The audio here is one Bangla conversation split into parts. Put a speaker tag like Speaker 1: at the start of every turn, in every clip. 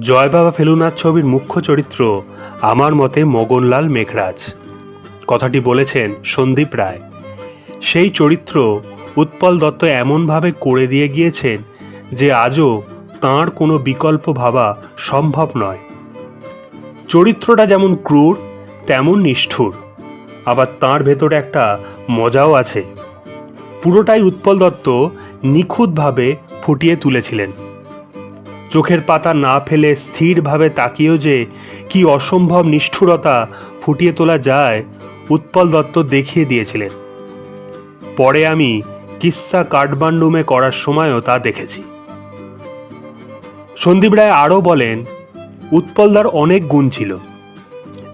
Speaker 1: জয় বাবা ফেলুনাথ ছবির মুখ্য চরিত্র আমার মতে মগনলাল মেঘরাজ। কথাটি বলেছেন সন্দীপ রায়। সেই চরিত্র উৎপল দত্ত এমনভাবে করে দিয়ে গিয়েছেন যে আজও তাঁর কোনো বিকল্প ভাবা সম্ভব নয়। চরিত্রটা যেমন ক্রূর, তেমন নিষ্ঠুর। আবার তাঁর ভেতরে একটা মজাও আছে। পুরোটাই উৎপল দত্ত নিখুঁতভাবে ফুটিয়ে তুলেছিলেন। চোখের পাতা না ফেলে স্থিরভাবে তাকিয়েও যে কি অসম্ভব নিষ্ঠুরতা ফুটিয়ে তোলা যায়, উৎপল দত্ত দেখিয়ে দিয়েছিলেন। পরে আমি কিস্সা কাঠমান্ডুমে করার সময়ও তা দেখেছি। সন্দীপ রায় আরও বলেন, উৎপলদার অনেক গুণ ছিল।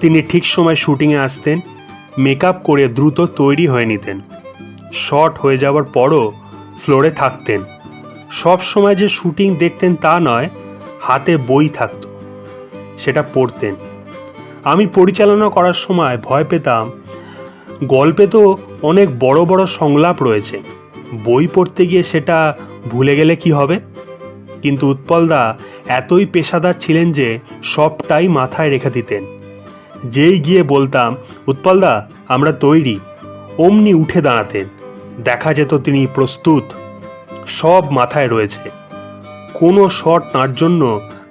Speaker 1: তিনি ঠিক সময় শুটিংয়ে আসতেন, মেকআপ করে দ্রুত তৈরি হয়ে নিতেন। শর্ট হয়ে যাওয়ার পরও ফ্লোরে থাকতেন। সব সময় যে শুটিং দেখতেন তা নয়, হাতে বই থাকতো। সেটা পড়তেন। আমি পরিচালনা করার সময় ভয় পেতাম। গল্পে তো অনেক বড় বড় সংলাপ রয়েছে। বই পড়তে গিয়ে সেটা ভুলে গেলে কি হবে? কিন্তু উৎপলদা এতই পেশাদার ছিলেন যে সবটাই মাথায় রেখে দিতেন। যেই গিয়ে বলতাম, উৎপলদা, আমরা তৈরি। অমনি উঠে দাঁড়াতেন। দেখা যেত তিনি প্রস্তুত। সব মাথায় রয়েছে। কোনো শট তাঁর জন্য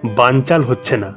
Speaker 1: বানচাল হচ্ছে না।